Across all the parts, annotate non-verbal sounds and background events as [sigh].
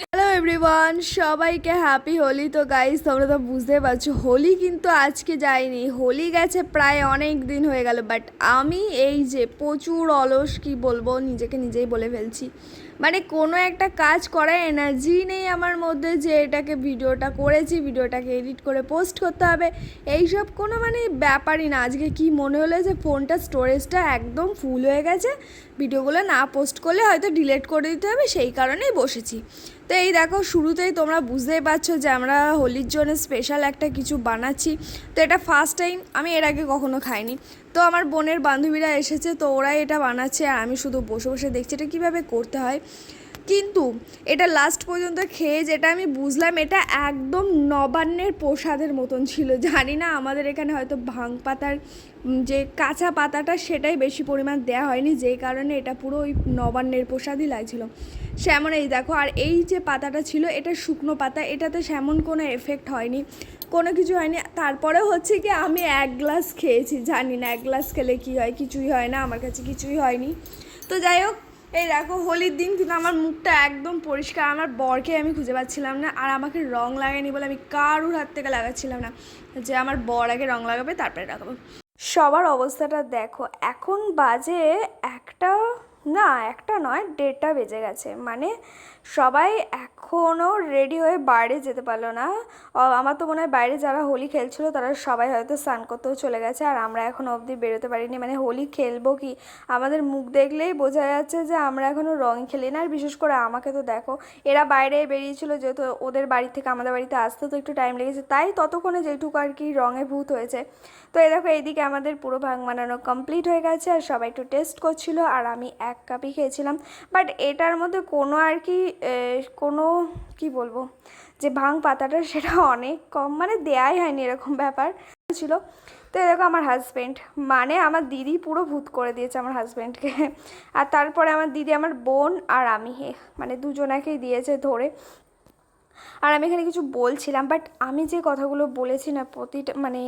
Hello everyone সবাইকে happy Holi তো guys তোমরা তো বুঝতে পারছ হোলি কিন্তু আজকে যায়নি। হোলি গেছে প্রায় অনেক দিন হয়ে গেল বাট আমি এই যে প্রচুর অলস, কি বলব, নিজেকে নিজেই বলে ফেলছি। মানে কোনো একটা কাজ করার এনার্জি নেই আমার মধ্যে যে এটাকে ভিডিওটা করেছি, ভিডিওটাকে এডিট করে পোস্ট করতে হবে। এইসব কোনো মানে ব্যাপারই না। আজকে কি মনে হলো যে ফোনটা স্টোরেজটা একদম ফুল হয়ে গেছে। ভিডিওগুলো না পোস্ট করলে হয়তো ডিলেট করে দিতে হবে, সেই কারণেই বসেছি। তো এই দেখো, শুরুতেই তোমরা বুঝতেই পারছ যে আমরা হোলির জন্য স্পেশাল একটা কিছু বানাচ্ছি। তো এটা ফার্স্ট টাইম আমি এর আগে কখনো খাইনি। তো আমার বোনের বান্ধবীরা এসেছে, তো ওরাই এটা বানাচ্ছে আর আমি শুধু বসে বসে দেখছি এটা কীভাবে করতে হয়। কিন্তু এটা লাস্ট পর্যন্ত খেয়ে যেটা আমি বুঝলাম, এটা একদম নবান্নের প্রসাদের মতন ছিল। জানি না আমাদের এখানে হয়তো ভাং পাতার যে কাঁচা পাতাটা সেটাই বেশি পরিমাণ দেওয়া হয়নি, যেই কারণে এটা পুরো ওই নবান্নের প্রসাদই লাগছিল। সেমন এই দেখো, আর এই যে পাতাটা ছিল, এটা শুকনো পাতা, এটাতে সেমন কোনো এফেক্ট হয়নি, কোনো কিছু হয়নি। তারপরে হচ্ছে কি, আমি এক গ্লাস খেয়েছি, জানি না, এক গ্লাস খেলে কি হয়, কিছুই হয় না, আমার কাছে কিছুই হয়নি। তো যাই হোক এই দেখো, হোলির দিন কিন্তু আমার মুখটা একদম পরিষ্কার, আমার বরকে আমি খুঁজে পাচ্ছিলাম না, আর আমাকে রং লাগায়নি বলে আমি কারুর হাত থেকে লাগাচ্ছিলাম না, যে আমার বর আগে রং লাগাবে, তারপরে লাগাবো সবার অবস্থাটা দেখো, এখন বাজে একটা না, একটা নয়, দেড়টা বেজে গেছে। মানে সবাই এখনও রেডি হয়ে বাইরে যেতে পারল না। আমার তো মনে হয় বাইরে যারা হোলি খেলছিল তারা সবাই হয়তো স্নান করতেও চলে গেছে। আর আমরা এখনও অবধি বেরোতে পারিনি। মানে হোলি খেলব কি? আমাদের মুখ দেখলেই বোঝা যাচ্ছে যে আমরা এখনও রং খেলি না। আর বিশেষ করে আমাকে তো দেখো, এরা বাইরে বেরিয়েছিল যেহেতু ওদের বাড়ি থেকে আমাদের বাড়িতে আসতে তো একটু টাইম লেগেছে। তাই ততক্ষণে যেটুকু আর কি রঙে ভূত হয়েছে। তো এই দেখো, এইদিকে আমাদের পুরো ভাং বানানো কমপ্লিট হয়ে গেছে। আর সবাই একটু টেস্ট করছিল। আর আমি এক কাপই খেয়েছিলাম। বাট এটার মধ্যে কোনো আর কি কোনো কি বলব, যে ভাং পাতাটা [laughs] সেটা অনেক কম মানে দেয়াই হয়নি এরকম ব্যাপার ছিল। তো এরকম আমার হাজব্যান্ড মানে আমার দিদি পুরো ভূত করে দিয়েছে আমার হাজব্যান্ডকে আর তারপরে আমার দিদি আমার বোন আর আমি হে মানে দুজনাকেই দিয়েছে ধরে। আর আমি এখানে কিছু বলছিলাম বাট আমি যে কথাগুলো বলেছি না, প্রতিটা মানে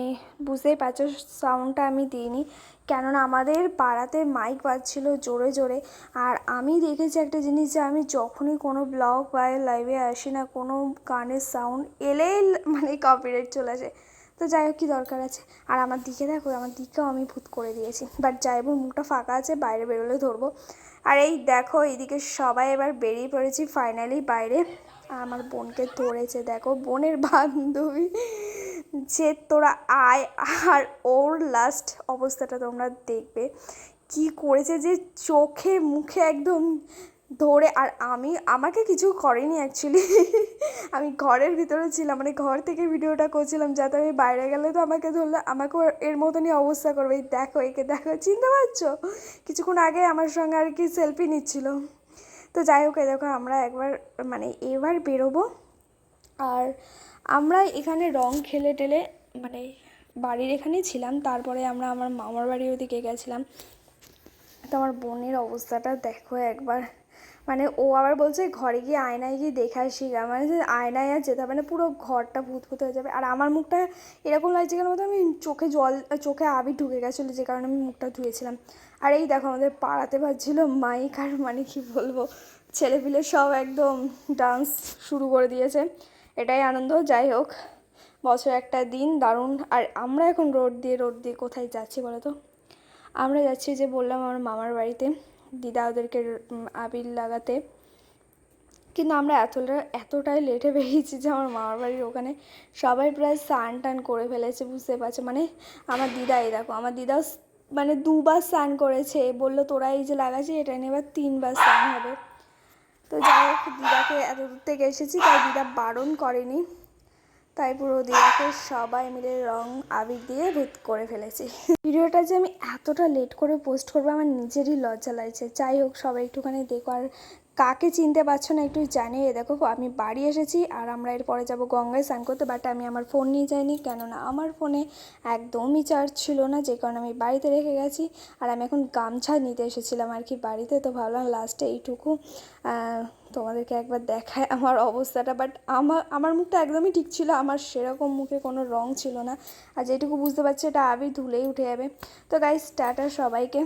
বুঝতেই পারছ সাউন্ডটা আমি দিইনি। কেননা আমাদের পাড়াতে মাইক বাজছিল জোরে জোরে, আর আমি দেখেছি একটা জিনিস যে আমি যখনই কোনো ব্লগ বা লাইভে আসি না, কোনো গানের সাউন্ড এলেই মানে কপিরাইট চলে আসে। তো যাই হোক, কী দরকার আছে? আর আমার দিকে দেখো, আমার দিকেও আমি ভূত করে দিয়েছি। বাট যাই হোক মুখটা ফাঁকা আছে, বাইরে বেরোলে ধরবো। আর এই দেখো, এইদিকে সবাই এবার বেরিয়ে পড়েছি ফাইনালি বাইরে। আমার বোনকে ধরেছে। দেখো, বোনের বান্ধবী, যে তোরা আয় আর ওর লাস্ট অবস্থাটা তোমরা দেখবে। কি করেছে যে চোখে মুখে একদম ধরে, আর আমি, আমাকে কিছু করেনি অ্যাকচুয়ালি আমি ঘরের ভিতরে ছিলাম মানে ঘর থেকে ভিডিওটা করছিলাম যাতে আমি বাইরে গেলে তো আমাকে ধরলে আমাকেও এর মতনই অবস্থা করবে। এই দেখো, একে দেখো, চিনতে পারছ? কিছুক্ষণ আগে আমার সঙ্গে আর কি সেলফি নিচ্ছিল। তো যাই হোক এই দেখো আমরা একবার মানে এবার বেরোবো। আর আমরা এখানে রং খেলে টেলে মানে বাড়ির এখানেই ছিলাম। তারপরে আমরা আমার মামার বাড়ির ওদিকে গেছিলাম। তো আমার বোনের অবস্থাটা দেখো একবার। মানে ও আবার বলছে, ঘরে গিয়ে আয়নায় গিয়ে দেখে আসি। মানে আয়নায় আর যেতে হবে না, পুরো ঘরটা ভূত ভূত হয়ে যাবে। আর আমার মুখটা এরকম লাগছে কেন বলতো, আমি চোখে জল, চোখে আবির ঢুকে গেছিল, যে কারণে আমি মুখটা ধুয়েছিলাম। আর এই দেখো, আমাদের পাড়াতে বাজছিল মাইক, আর মানে কি বলব, ছেলেপিলে সব একদম ডান্স শুরু করে দিয়েছে। এটাই আনন্দ, যাই হোক, বছর একটা দিন দারুণ। আর আমরা এখন রোড দিয়ে রোড দিয়ে কোথায় যাচ্ছি বলো তো? আমরা যাচ্ছি যে বললাম আমার মামার বাড়িতে। দিদা ওদেরকে আবির লাগাতে। কিন্তু আমরা এতটা এতটাই লেটে বেরিয়েছি যে আমার মামার বাড়ির ওখানে সবাই প্রায় স্নান টান করে ফেলেছে, বুঝতে পারছে? মানে আমার দিদা, এই দেখো, আমার দিদাও মানে দুবার স্নান করেছে বলল, তোরা এই যে লাগাচ্ছি এটা নিয়ে এবার তিনবার স্নান হবে। তো যাই হোক, দিদাকে এত দূর থেকে এসেছি, তাই দিদা বারণ করেনি। তাই পুরো দিনকে সবাই মিলে রং আবির দিয়ে ভেদ করে ফেলেছি। ভিডিওটা যে আমি এতটা লেট করে পোস্ট করব, আমার নিজেরই লজ্জা লাগছে। যাই হোক, সবাই একটুখানি দেখো আর কাকে চিনতে পারছ না একটু জানিয়ে দেখো, আমি বাড়ি এসেছি আর আমরা এরপরে যাব গঙ্গায় স্নান করতে বাট আমি আমার ফোন নিয়ে যাইনি, কেননা আমার ফোনে একদমই চার্জ ছিল না, যে কারণে আমি বাড়িতে রেখে গেছি আর আমি এখন গামছা নিতে এসেছিলাম আর কি বাড়িতে, তো ভাবলাম লাস্টে এইটুকু তোমাদেরকে একবার দেখায় আমার অবস্থাটা বাট আমার আমার মুখটা একদমই ঠিক ছিল, আমার সেরকম মুখে কোনো রং ছিল না, আর যেটুকু বুঝতে পারছি এটা আবি ধুলেই উঠে যাবে। তো গাইস টাটা সবাইকে।